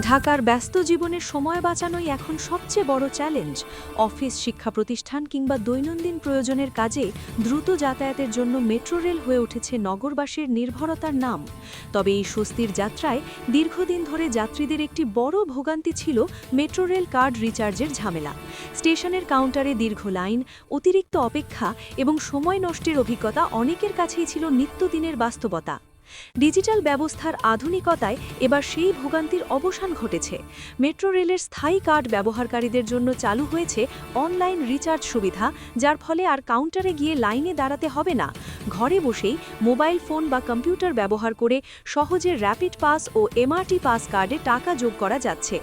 ঢাকার ব্যস্ত জীবনের সময় বাঁচানোই এখন সবচেয়ে বড় চ্যালেঞ্জ। অফিস, শিক্ষা প্রতিষ্ঠান কিংবা দৈনন্দিন প্রয়োজনের কাজে দ্রুত যাতায়াতের জন্য মেট্রো রেল হয়ে উঠেছে নগরবাসীর নির্ভরতার নাম। তবে এই স্বস্তির যাত্রায় দীর্ঘদিন ধরে যাত্রীদের একটি বড় ভোগান্তি ছিল মেট্রো রেল কার্ড রিচার্জের ঝামেলা। স্টেশনের কাউন্টারে দীর্ঘ লাইন, অতিরিক্ত অপেক্ষা এবং সময় নষ্টের অভিজ্ঞতা অনেকের কাছেই ছিল নিত্যদিনের বাস্তবতা। ডিজিটাল ব্যবস্থার আধুনিকতায় এবার সেই ভোগান্তির অবসান ঘটেছে। মেট্রো রেলের স্থায়ী কার্ড ব্যবহারকারীদের জন্য চালু হয়েছে অনলাইন রিচার্জ সুবিধা, যার ফলে আর কাউন্টারে গিয়ে লাইনে দাঁড়াতে হবে না। ঘরে বসেই মোবাইল ফোন বা কম্পিউটার ব্যবহার করে সহজে র্যাপিড পাস ও এমআরটি পাস কার্ডে টাকা যোগ করা যাচ্ছে।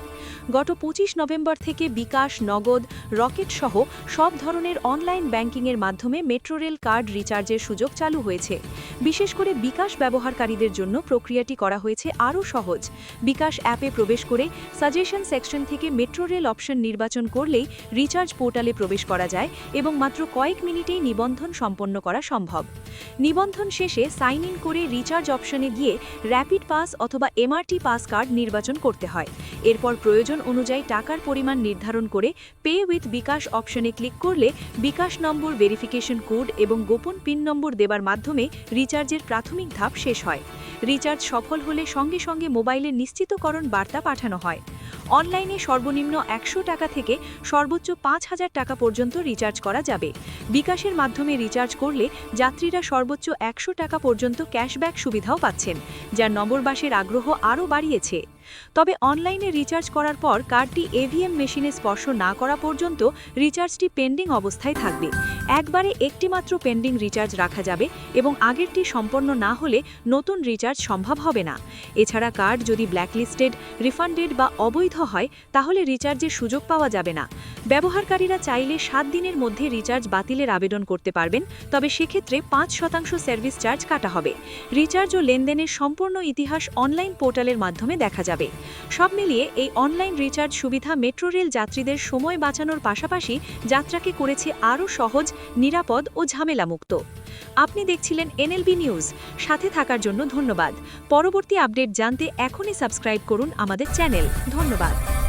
গত পঁচিশ নভেম্বর থেকে বিকাশ, নগদ, রকেট সহ সব ধরনের অনলাইন ব্যাংকিংয়ের মাধ্যমে মেট্রো রেল কার্ড রিচার্জের সুযোগ চালু হয়েছে। বিশেষ করে বিকাশ ব্যবহারকারীদের জন্য প্রক্রিয়াটি করা হয়েছে আরও সহজ। বিকাশ অ্যাপে প্রবেশ করে সাজেশন সেকশন থেকে মেট্রো রেল অপশন নির্বাচন করলেই রিচার্জ পোর্টালে প্রবেশ করা যায় এবং মাত্র কয়েক মিনিটেই নিবন্ধন সম্পন্ন করা সম্ভব। নিবন্ধন শেষে সাইন ইন করে রিচার্জ অপশনে গিয়ে র্যাপিড পাস অথবা এমআরটি পাস কার্ড নির্বাচন করতে হয়। এরপর প্রয়োজন অনুযায়ী টাকার পরিমাণ নির্ধারণ করে পে উইথ বিকাশ অপশনে ক্লিক করলে বিকাশ নম্বর, ভেরিফিকেশন কোড এবং গোপন পিন নম্বর দেবার মাধ্যমে রিচার্জের প্রাথমিক ধাপ শেষ হয়। রিচার্জ সফল হলে সঙ্গে সঙ্গে মোবাইলে নিশ্চিতকরণ বার্তা পাঠানো হয়। অনলাইনে সর্বনিম্ন একশো টাকা থেকে সর্বোচ্চ পাঁচ হাজার টাকা পর্যন্ত রিচার্জ করা যাবে। বিকাশের মাধ্যমে রিচার্জ করলে যাত্রীরা সর্বোচ্চ একশো টাকা পর্যন্ত ক্যাশব্যাক সুবিধাও পাচ্ছেন যা নগরবাসীর আগ্রহ আরও বাড়িয়েছে। তবে অনলাইনে রিচার্জ করার পর কার্ডটি এভিএম মেশিনে স্পর্শ না করা পর্যন্ত রিচার্জটি পেন্ডিং অবস্থায় থাকবে। একবারে একটি মাত্র পেন্ডিং রিচার্জ রাখা যাবে এবং আগেরটি সম্পন্ন না হলে নতুন রিচার্জ সম্ভব হবে না। এছাড়া কার্ড যদি ব্ল্যাকলিস্টেড রিফান্ডেড বা অবৈধ হয়, তাহলে রিচার্জের সুযোগ পাওয়া যাবে না। ব্যবহারকারীরা চাইলে সাত দিনের মধ্যে রিচার্জ বাতিলের আবেদন করতে পারবেন, তবে সেক্ষেত্রে পাঁচ শতাংশ সার্ভিস চার্জ কাটা হবে। রিচার্জ ও লেনদেনের সম্পূর্ণ ইতিহাস অনলাইন পোর্টালের মাধ্যমে দেখা যাবে। সব মিলিয়ে এই অনলাইন রিচার্জ সুবিধা মেট্রো রেল যাত্রীদের সময় বাঁচানোর পাশাপাশি যাত্রাকে করেছে আরও সহজ, নিরাপদ ও ঝামেলামুক্ত। আপনি দেখছিলেন এনএলবি নিউজ। সাথে থাকার জন্য ধন্যবাদ। পরবর্তী আপডেট জানতে এখনই সাবস্ক্রাইব করুন আমাদের চ্যানেল। ধন্যবাদ।